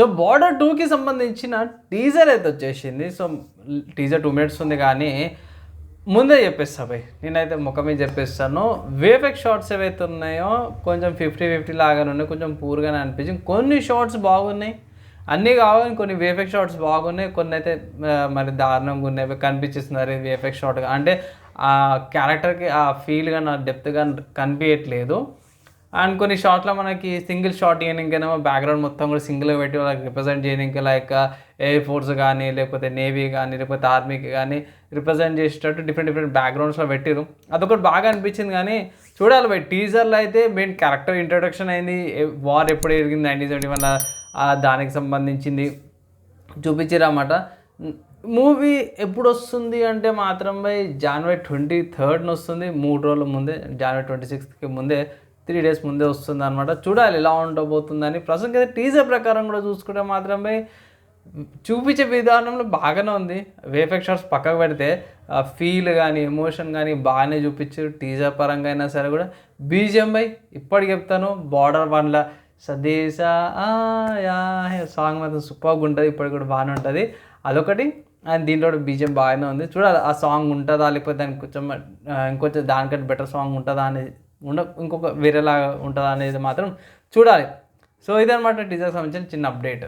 So border టూకి సంబంధించిన teaser అయితే వచ్చేసింది. సో టీజర్ టూ మినిట్స్ ఉంది కానీ ముందే చెప్పేస్తా భయ్ నేనైతే ముఖం చెప్పేస్తాను. వేఫెక్ షార్ట్స్ ఏవైతే ఉన్నాయో కొంచెం ఫిఫ్టీ ఫిఫ్టీ లాగానే ఉన్నాయి. కొంచెం పూర్గానే అనిపించింది. కొన్ని షార్ట్స్ బాగున్నాయి. అన్నీ కావాలి కొన్ని వేఫెక్ షార్ట్స్ బాగున్నాయి. కొన్ని అయితే మరి దారుణంగా ఉన్నాయి. కనిపించేస్తున్నారు వేఫెక్ షార్ట్ అంటే ఆ క్యారెక్టర్కి ఆ ఫీల్ కానీ ఆ డెప్త్ కానీ కనిపించట్లేదు. అండ్ కొన్ని షార్ట్లో మనకి సింగిల్ షార్ట్ చేయడానికైనా బ్యాక్గ్రౌండ్ మొత్తం కూడా సింగిల్ పెట్టి వాళ్ళకి రిప్రజెంట్ చేయడానికి లైక్ ఎయిర్ ఫోర్స్ కానీ లేకపోతే నేవీ కానీ లేకపోతే ఆర్మీకి కానీ రిప్రజెంట్ చేసేటట్టు డిఫరెంట్ డిఫరెంట్ బ్యాక్గ్రౌండ్స్లో పెట్టిరు అదొకటి బాగా అనిపించింది కానీ చూడాలి బై టీజర్లో అయితే మెయిన్ క్యారెక్టర్ ఇంట్రొడక్షన్ అయింది. వార్ ఎప్పుడు జరిగింది? నైన్టీన్ సెవెంటీ వన్ దానికి సంబంధించింది చూపించారన్నమాట మూవీ ఎప్పుడు వస్తుంది అంటే మాత్రం బై జనవరి ట్వంటీ థర్డ్న వస్తుంది. మూడు రోజుల ముందే జనవరి ట్వంటీ సిక్స్త్కి ముందే త్రీ డేస్ ముందే వస్తుంది అనమాట చూడాలి ఎలా ఉండబోతుందని. ప్రస్తుతం అయితే టీజర్ ప్రకారం కూడా చూసుకుంటే మాత్రమే చూపించే విధానంలో బాగానే ఉంది. వేఫెక్ షాట్స్ పక్కకు పెడితే ఫీల్ కానీ ఎమోషన్ కానీ బాగానే చూపించారు. టీజర్ పరంగా అయినా సరే కూడా. బీజిఎం బై ఇప్పటికి చెప్తాను బార్డర్ వన్ల సదేశ సాంగ్ మాత్రం సూపర్గా ఉంటుంది. ఇప్పటికి కూడా బాగానే ఉంటుంది. అదొకటి. అండ్ దీంట్లో బీజిఎం బాగానే ఉంది. చూడాలి ఆ సాంగ్ ఉంటుందా లేకపోతే దానికి కొంచెం ఇంకొంచెం దానికంటే బెటర్ సాంగ్ ఉంటుందా అనేది ఉండ ఇంకొక వేరేలాగా ఉంటుందా అనేది మాత్రం చూడాలి. సో ఇదనమాట టీజర్కి సంబంధించిన చిన్న అప్డేట్.